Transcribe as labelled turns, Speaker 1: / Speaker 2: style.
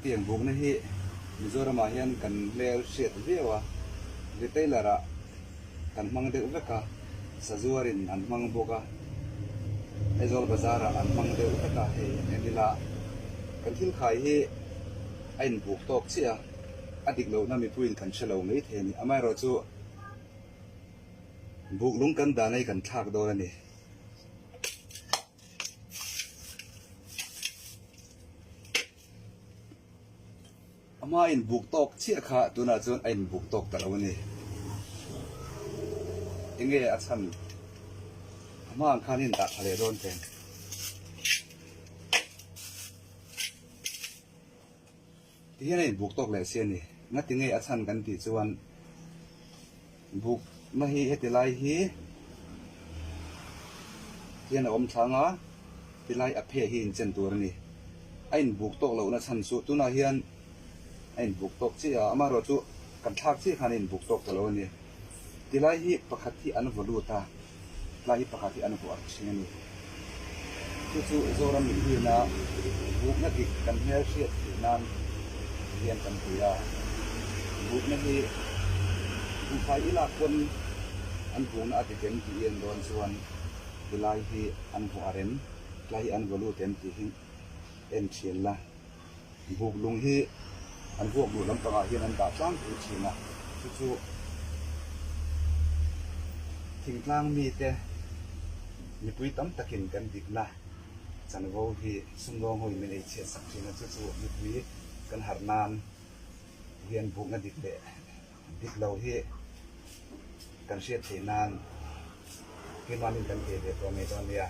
Speaker 1: เตียงบุกนะฮิมิโซรามาเฮียนกันเลวเสียดเวียวะลิเตลระกันมังเดอุกะสะจวรินอันมังบุกะไอโซลบาซาระอันมังเดอุกะเฮเอนิละกันทิลขายฮิไอ้นบุกตอกเสียอดิกโลนามีพูนกันเชลงไม่เทนี่อามายรอจูบุกลุงกันดานให้กันทักโดนนี่ ama in buk tok chia kha tuna chon in buk tok talo ni inge a chan ama ang khanin da khale ron ten ti hian in buk tok le sia ni na ti nge a chan kan ti chuan buk na hi heti lai hi hian a om thanga ti lai a phe hi in chen tur ni a in buk tok lo na chan su tuna hian ไอ้บุกตกที่อะมาเราจูกันทักที่ขันอินบุกตกตลอดนี่ดีไลฮีปกติอันวลูตาลายปกติอันวอักชินีจู่จู่โซรามิฮีนะบุกนักกิกันเฮียเชียดนั่นเรียนกันตัวบุกนักกิบุกไฟอีลาคนอันบุกนักติเต็มที่เอ็นโดนส่วนดีไลฮีอันวอาเรนลายอันวลูเต็มที่เอ็นเชียนละบุกลุงฮี อันพวกอยู่ลำปางเฮียนอันดาบสร้างผู้ชีนะชูๆทิ้งกลางมีแต่มีปุ้ยตั้มตะกินกันดิกนะจันโวที่สุนทรหอยไม่ได้เชียสักทีนะชูๆมีปุ้ยกันหารนานเฮียนบุกกันดิกเดดิกเราที่กันเชียดเทนานเฮียนวันนี้กันเทเดตัวเมตอนเนี้ย